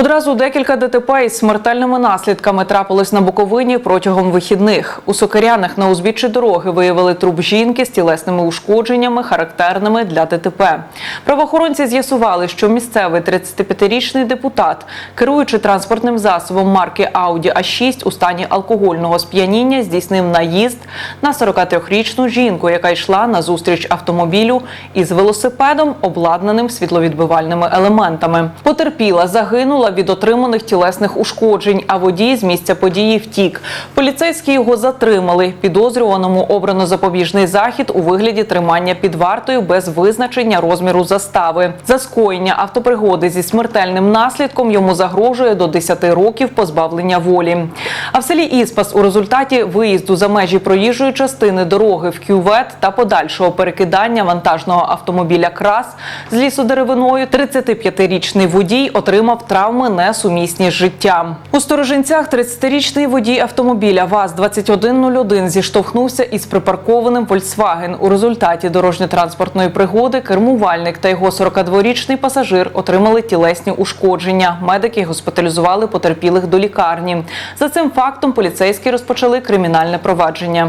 Одразу декілька ДТП із смертельними наслідками трапилось на Буковині протягом вихідних. У Сокирянах на узбіччі дороги виявили труп жінки з тілесними ушкодженнями, характерними для ДТП. Правоохоронці з'ясували, що місцевий 35-річний депутат, керуючи транспортним засобом марки Audi А6 у стані алкогольного сп'яніння, здійснив наїзд на 43-річну жінку, яка йшла на зустріч автомобілю із велосипедом, обладнаним світловідбивальними елементами. Потерпіла, загинула від отриманих тілесних ушкоджень, а водій з місця події втік. Поліцейські його затримали. Підозрюваному обрано запобіжний захід у вигляді тримання під вартою без визначення розміру застави. За скоєння автопригоди зі смертельним наслідком йому загрожує до 10 років позбавлення волі. А в селі Іспас у результаті виїзду за межі проїжджої частини дороги в кювет та подальшого перекидання вантажного автомобіля крас з лісодеревиною 35-річний водій отримав травми несумісні з життям. У Сторожинцях 30-річний водій автомобіля ВАЗ-2101 зіштовхнувся із припаркованим Volkswagen. У результаті дорожньо-транспортної пригоди кермувальник та його 42-річний пасажир отримали тілесні ушкодження. Медики госпіталізували потерпілих до лікарні. За цим фактом поліцейські розпочали кримінальне провадження.